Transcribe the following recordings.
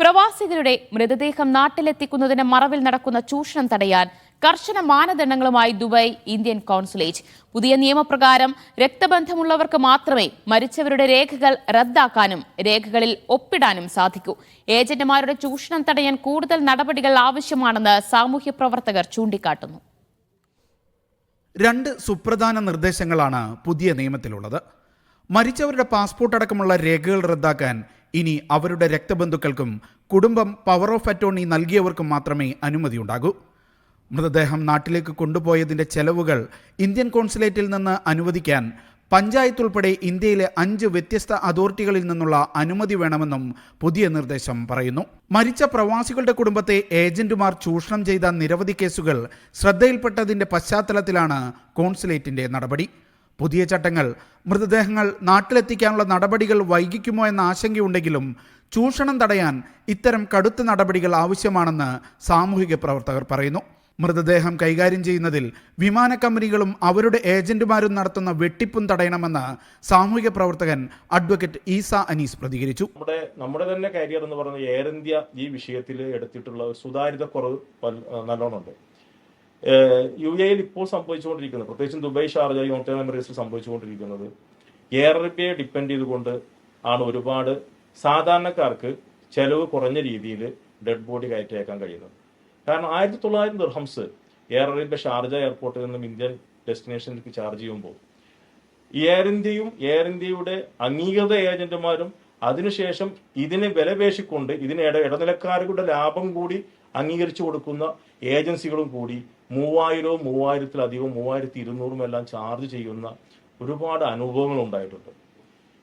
പ്രവാസികളുടെ മൃതദേഹം നാട്ടിലെത്തിക്കുന്നതിന് മറവിൽ നടക്കുന്ന ചൂഷണം തടയാൻ കർശന മാനദണ്ഡങ്ങളുമായി ദുബായ് ഇന്ത്യൻ കോൺസുലേറ്റ്. പുതിയ നിയമപ്രകാരം രക്തബന്ധമുള്ളവർക്ക് മാത്രമേ മരിച്ചവരുടെ രേഖകൾ റദ്ദാക്കാനും രേഖകളിൽ ഒപ്പിടാനും സാധിക്കൂ. ഏജന്റുമാരുടെ ചൂഷണം തടയാൻ കൂടുതൽ നടപടികൾ ആവശ്യമാണെന്ന് സാമൂഹ്യ പ്രവർത്തകർ ചൂണ്ടിക്കാട്ടുന്നു. രണ്ട് സുപ്രധാന നിർദ്ദേശങ്ങളാണ് പുതിയ നിയമത്തിലുള്ളത്. മരിച്ചവരുടെ പാസ്പോർട്ട് അടക്കമുള്ള രേഖകൾ റദ്ദാക്കാൻ ഇനി അവരുടെ രക്തബന്ധുക്കൾക്കും കുടുംബം പവർ ഓഫ് അറ്റോണി നൽകിയവർക്കും മാത്രമേ അനുമതിയുണ്ടാകൂ. മൃതദേഹം നാട്ടിലേക്ക് കൊണ്ടുപോയതിന്റെ ചെലവുകൾ ഇന്ത്യൻ കോൺസുലേറ്റിൽ നിന്ന് അനുവദിക്കാൻ പഞ്ചായത്ത് ഉൾപ്പെടെ ഇന്ത്യയിലെ അഞ്ച് വ്യത്യസ്ത അതോറിറ്റികളിൽ നിന്നുള്ള അനുമതി വേണമെന്നും പുതിയ നിർദ്ദേശം പറയുന്നു. മരിച്ച പ്രവാസികളുടെ കുടുംബത്തെ ഏജന്റുമാർ ചൂഷണം ചെയ്ത നിരവധി കേസുകൾ ശ്രദ്ധയിൽപ്പെട്ടതിന്റെ പശ്ചാത്തലത്തിലാണ് കോൺസുലേറ്റിന്റെ നടപടി. പുതിയ ചട്ടങ്ങൾ മൃതദേഹങ്ങൾ നാട്ടിലെത്തിക്കാനുള്ള നടപടികൾ വൈകിക്കുമോ എന്ന ആശങ്കയുണ്ടെങ്കിലും ചൂഷണം തടയാൻ ഇത്തരം കടുത്ത നടപടികൾ ആവശ്യമാണെന്ന് സാമൂഹിക പ്രവർത്തകർ പറയുന്നു. മൃതദേഹം കൈകാര്യം ചെയ്യുന്നതിൽ വിമാന കമ്പനികളും അവരുടെ ഏജന്റുമാരും നടത്തുന്ന വെട്ടിപ്പും തടയണമെന്ന് സാമൂഹിക പ്രവർത്തകൻ അഡ്വക്കേറ്റ് ഈസ അനീസ് പ്രതികരിച്ചു. നമ്മുടെ നമ്മുടെ തന്നെ കരിയർ എന്ന് പറയുന്നത് എയർ ഇന്ത്യ ഈ വിഷയത്തിൽ എടുത്തിട്ടുള്ള സുതാര്യത കുറവ് നല്ലോണമുണ്ട്. യു എയിൽ ഇപ്പോൾ സംഭവിച്ചുകൊണ്ടിരിക്കുന്നത് പ്രത്യേകിച്ചും ദുബായ് ഷാർജ യുണൈറ്റഡ് മെമ്മറീസിൽ സംഭവിച്ചുകൊണ്ടിരിക്കുന്നത് എയർ ഇന്ത്യയെ ഡിപ്പെൻഡ് ചെയ്തുകൊണ്ട് ആണ് ഒരുപാട് സാധാരണക്കാർക്ക് ചെലവ് കുറഞ്ഞ രീതിയിൽ ഡെഡ് ബോഡി കയറ്റിയേക്കാൻ കഴിയുന്നത്. കാരണം ആയിരത്തി തൊള്ളായിരം ദിർഹംസ് എയർ ഇന്ത്യ ഷാർജ എയർപോർട്ടിൽ നിന്നും ഇന്ത്യൻ ഡെസ്റ്റിനേഷനിലേക്ക് ചാർജ് ചെയ്യുമ്പോൾ എയർ ഇന്ത്യയും എയർ ഇന്ത്യയുടെ അംഗീകൃത ഏജന്റുമാരും അതിനുശേഷം ഇതിനെ വിലപേശിക്കൊണ്ട് ഇതിന് ഇട ഇടനിലക്കാരുടെ ലാഭം കൂടി അംഗീകരിച്ചു കൊടുക്കുന്ന ഏജൻസികളും കൂടി മൂവായിരവും മൂവായിരത്തിലധികവും മൂവായിരത്തി ഇരുന്നൂറും എല്ലാം ചാർജ് ചെയ്യുന്ന ഒരുപാട് അനുഭവങ്ങൾ ഉണ്ടായിട്ടുണ്ട്.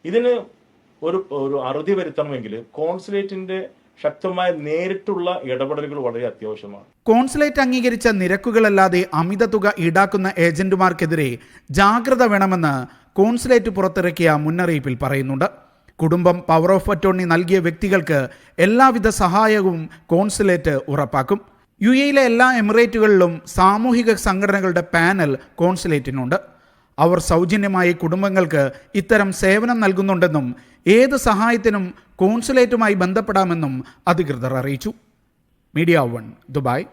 ഇതിന് ഒരു ഒരു അറുതി വരുത്തണമെങ്കിൽ കോൺസുലേറ്റിന്റെ ശക്തമായ നേരിട്ടുള്ള ഇടപെടലുകൾ വളരെ അത്യാവശ്യമാണ്. കോൺസുലേറ്റ് അംഗീകരിച്ച നിരക്കുകളല്ലാതെ അമിത തുക ഈടാക്കുന്ന ഏജന്റുമാർക്കെതിരെ ജാഗ്രത വേണമെന്ന് കോൺസുലേറ്റ് പുറത്തിറക്കിയ മുന്നറിയിപ്പിൽ പറയുന്നുണ്ട്. കുടുംബം പവർ ഓഫ് അറ്റോർണി നൽകിയ വ്യക്തികൾക്ക് എല്ലാവിധ സഹായവും കോൺസുലേറ്റ് ഉറപ്പാക്കും. യു എയിലെ എല്ലാ എമിറേറ്റുകളിലും സാമൂഹിക സംഘടനകളുടെ പാനൽ കോൺസുലേറ്റിനുണ്ട്. അവർ സൗജന്യമായി കുടുംബങ്ങൾക്ക് ഇത്തരം സേവനം നൽകുന്നുണ്ടെന്നും ഏത് സഹായത്തിനും കോൺസുലേറ്റുമായി ബന്ധപ്പെടാമെന്നും അധികൃതർ അറിയിച്ചു. Media one Dubai.